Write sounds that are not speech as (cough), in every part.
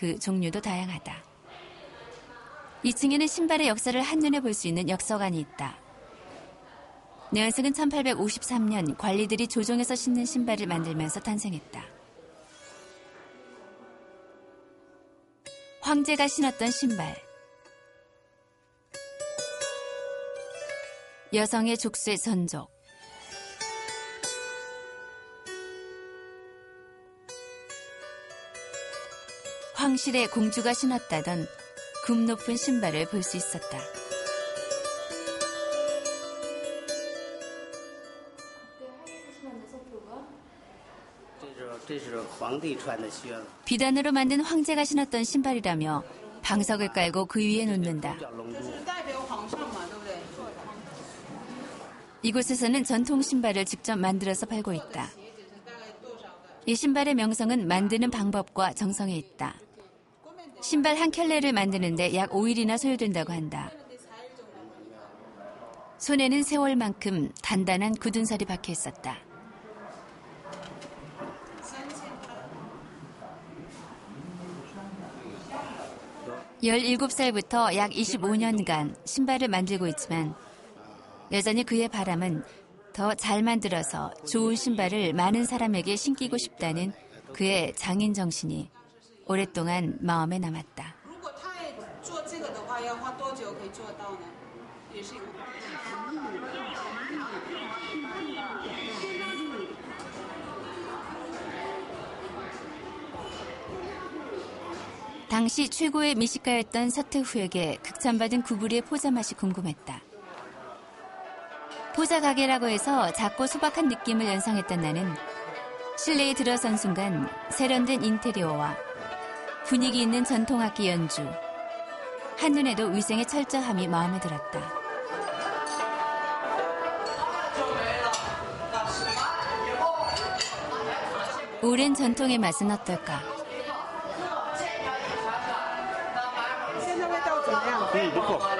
그 종류도 다양하다. 2층에는 신발의 역사를 한눈에 볼 수 있는 역서관이 있다. 내연승은 1853년 관리들이 조종해서 신는 신발을 만들면서 탄생했다. 황제가 신었던 신발. 여성의 족쇄 선족. 황실의 공주가 신었다던 굽 높은 신발을 볼 수 있었다. 비단으로 만든 황제가 신었던 신발이라며 방석을 깔고 그 위에 놓는다. 이곳에서는 전통 신발을 직접 만들어서 팔고 있다. 이 신발의 명성은 만드는 방법과 정성에 있다. 신발 한 켤레를 만드는데 약 5일이나 소요된다고 한다. 손에는 세월만큼 단단한 굳은 살이 박혀 있었다. 17살부터 약 25년간 신발을 만들고 있지만 여전히 그의 바람은 더 잘 만들어서 좋은 신발을 많은 사람에게 신기고 싶다는 그의 장인 정신이 오랫동안 마음에 남았다. 당시 최고의 미식가였던 서태후에게 극찬받은 구부리의 포자 맛이 궁금했다. 포자 가게라고 해서 작고 소박한 느낌을 연상했던 나는 실내에 들어선 순간 세련된 인테리어와 분위기 있는 전통악기 연주, 한눈에도 위생의 철저함이 마음에 들었다. 오랜 전통의 맛은 어떨까? 嗯，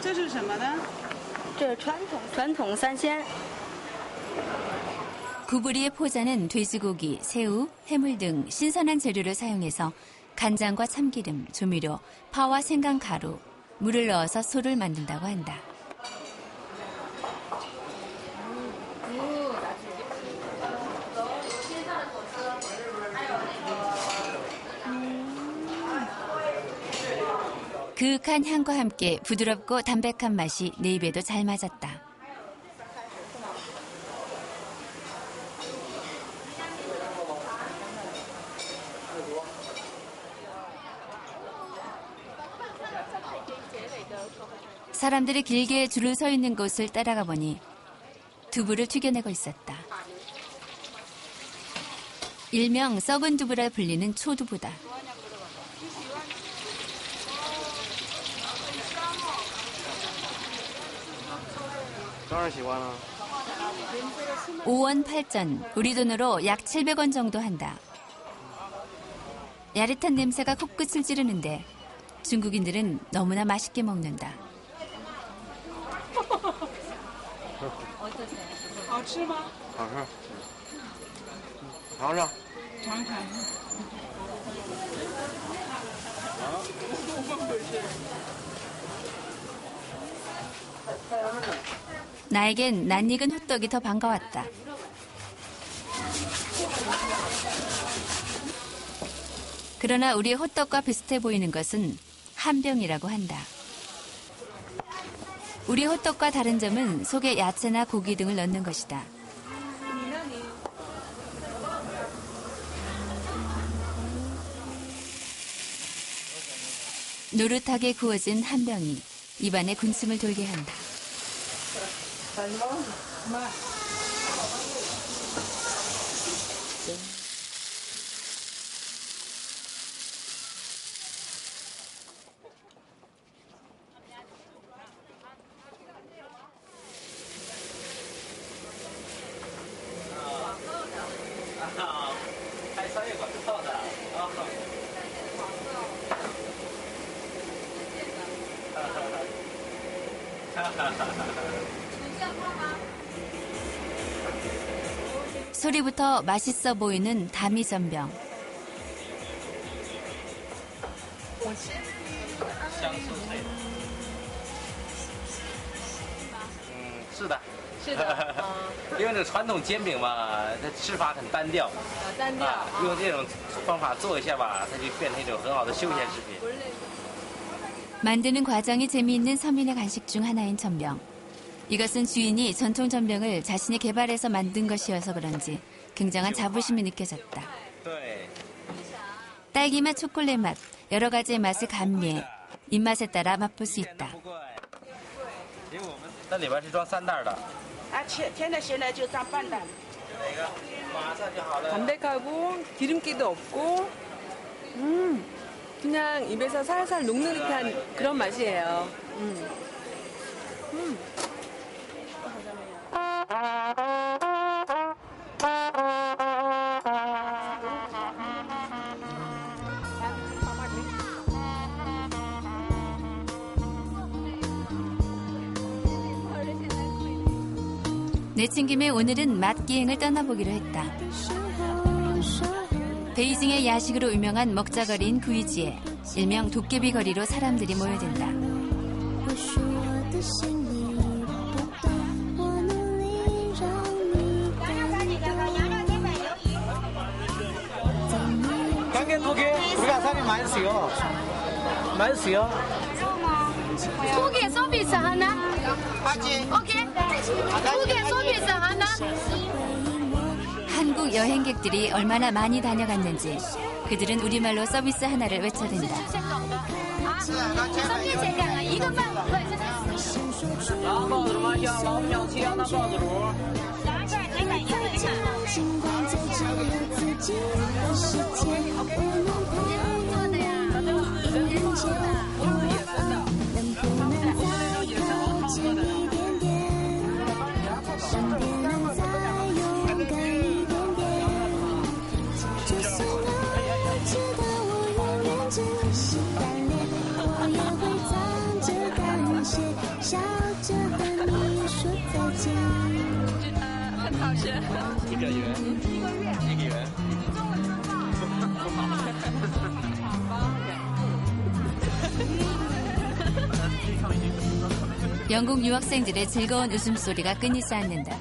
这是什么呢？这是传统传统三鲜。 구부리의 포자는 돼지고기, 새우, 해물 등 신선한 재료를 사용해서 간장과 참기름, 조미료, 파와 생강 가루, 물을 넣어서 소를 만든다고 한다. 그윽한 향과 함께 부드럽고 담백한 맛이 내 입에도 잘 맞았다. 사람들이 길게 줄을 서 있는 곳을 따라가 보니 두부를 튀겨내고 있었다. 일명 썩은 두부라 불리는 초두부다. 5원 8전, 우리 돈으로 약 700원 정도 한다. 야릇한 냄새가 코끝을 찌르는데 중국인들은 너무나 맛있게 먹는다. 어떠세요? 나에겐 낯익은 호떡이 더 반가웠다. 그러나 우리의 호떡과 비슷해 보이는 것은 한병이라고 한다. 우리 호떡과 다른 점은 속에 야채나 고기 등을 넣는 것이다. 노릇하게 구워진 한 병이 입안에 군침을 돌게 한다. 什么？妈。行。啊，啊。开商业广告的。啊。哈哈。哈哈哈。 소리부터 맛있어 보이는 다미선병. (laughs) 만드는 과정이 재미있는 서민의 간식 중 하나인 전병. 이것은 주인이 전통 전병을 자신이 개발해서 만든 것이어서 그런지 굉장한 자부심이 느껴졌다. 딸기 맛, 초콜릿 맛, 여러 가지의 맛을 감미해 입맛에 따라 맛볼 수 있다. 아, 담백하고 기름기도 없고 음, 그냥 입에서 살살 녹는 듯한 그런 맛이에요. 음. 음. 내친 김에 오늘은 맛 기행을 떠나보기로 했다. 베이징의 야식으로 유명한 먹자거리인 구이지에 일명 도깨비 거리로 사람들이 모여든다. 맛있어요. 맛있어요. 두개 서비스 하나? 맞지? 오케이. 두개 서비스 하나? 한국 여행객들이 얼마나 많이 다녀갔는지 그들은 우리말로 서비스 하나를 외쳐댄다. 아, 서비스 제가 이것만 먹어요. 说(laughs) 再见。一个圆，一个圆。 영국 유학생들의 즐거운 웃음소리가 끊이지 않는다.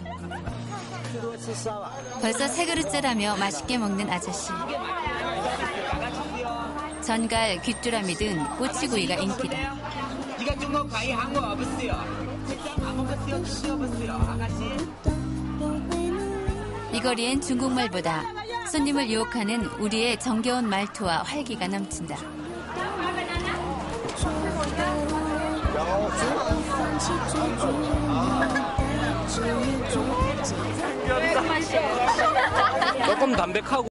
벌써 세 그릇째라며 맛있게 먹는 아저씨. 전갈, 귀뚜라미 등 꼬치구이가 인기다. 이 거리엔 중국말보다 손님을 유혹하는 우리의 정겨운 말투와 활기가 넘친다. 조금 담백하고